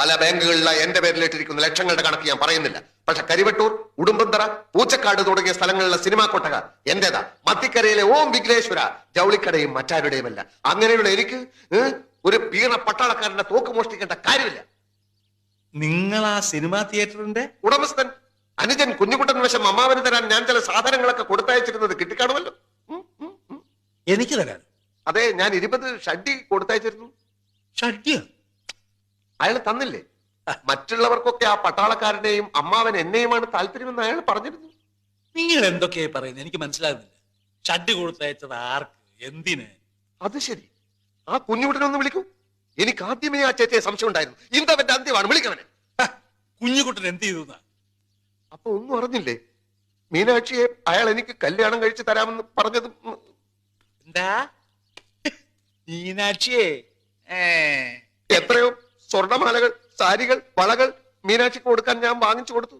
പല ബാങ്കുകളിലെ എന്റെ പേരിലിട്ടിരിക്കുന്ന ലക്ഷങ്ങളുടെ കണക്ക് ഞാൻ പറയുന്നില്ല. പക്ഷെ കരിവട്ടൂർ ഉടുമ്പന്തറ പൂച്ചക്കാട് തുടങ്ങിയ സ്ഥലങ്ങളിലെ സിനിമാ കൊട്ടക എന്റേതാ മത്തിക്കരയിലെ ഓം വിഘ്നേശ്വര ജൗളിക്കടയും മറ്റാരുടെയുമല്ല. അങ്ങനെയുള്ള എനിക്ക് ഒരു പീണ പട്ടാളക്കാരന്റെ തോക്ക് മോഷ്ടിക്കേണ്ട കാര്യമില്ല. നിങ്ങൾ ആ സിനിമാ തിയേറ്ററിന്റെ ഉടമസ്ഥൻ അനുജൻ കുഞ്ഞുകുട്ടൻ വശം അമ്മാവന് തരാൻ ഞാൻ ചില സാധനങ്ങളൊക്കെ കൊടുത്തയച്ചിരുന്നത് കിട്ടിക്കാണുമല്ലോ. എനിക്ക് തരാൻ. അതെ ഞാൻ ഇരുപത് ഷഡ്ഡി കൊടുത്തയച്ചിരുന്നു. ഷഡ്യം അയാൾ തന്നില്ലേ? മറ്റുള്ളവർക്കൊക്കെ ആ പട്ടാളക്കാരനെയും അമ്മാവൻ എന്നെയുമാണ് താല്പര്യമെന്ന് അയാൾ പറഞ്ഞിരുന്നു. നിങ്ങൾ എന്തൊക്കെയായി പറയുന്നത്? എനിക്ക് മനസ്സിലാകുന്നില്ല. ചട്ടി കൊടുത്തയച്ചത് ആർക്ക്? എന്തിന്? അത് ശരി. ആ കുഞ്ഞുകുട്ടനൊന്ന് വിളിക്കൂ. എനിക്ക് ആദ്യമേ ആ ചേച്ചിയെ സംശയം ഉണ്ടായിരുന്നു. ഇന്തവന്റെ അന്ത്യമാണ്. വിളിക്കവനെ കുഞ്ഞുകുട്ടൻ എന്ത് ചെയ്തു? അപ്പൊ ഒന്നും അറിഞ്ഞില്ലേ? മീനാക്ഷിയെ അയാൾ എനിക്ക് കല്യാണം കഴിച്ചു തരാമെന്ന് പറഞ്ഞത് എന്താ? മീനാക്ഷിയെ? ഏ. സ്വർണമാലകൾ സാരികൾ വളകൾ മീനാക്ഷിക്ക് കൊടുക്കാൻ ഞാൻ വാങ്ങിച്ചു കൊടുത്തു.